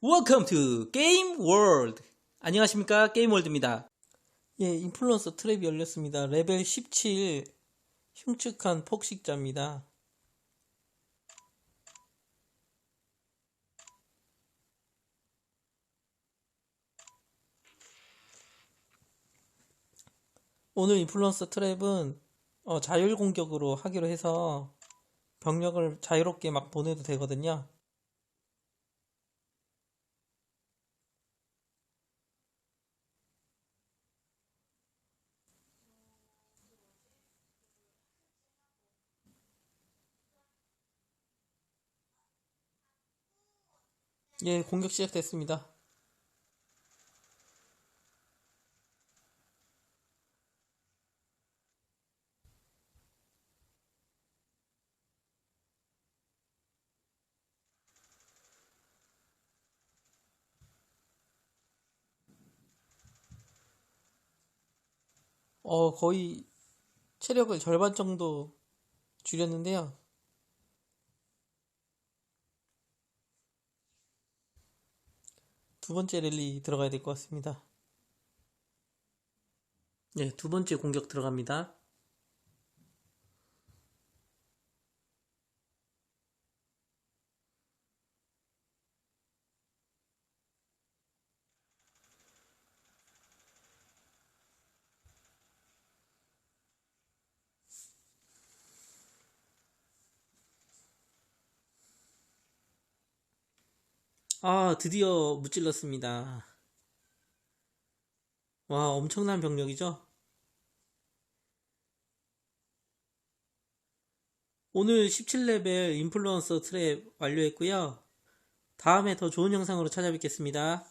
Welcome to Game World. 안녕하십니까? 게임 월드입니다. 예, 인플루언서 트랩이 열렸습니다. 레벨 17 흉측한 폭식자입니다. 오늘 인플루언서 트랩은 어, 자율 공격으로 하기로 해서 병력을 자유롭게 막 보내도 되거든요. 예, 공격 시작됐습니다. 어, 거의 체력을 절반 정도 줄였는데요. 두 번째 랠리 들어가야 될 것 같습니다. 네, 두 번째 공격 들어갑니다. 아, 드디어 무찔렀습니다. 와, 엄청난 병력이죠? 오늘 17레벨 인플루언서 트랩 완료했고요. 다음에 더 좋은 영상으로 찾아뵙겠습니다.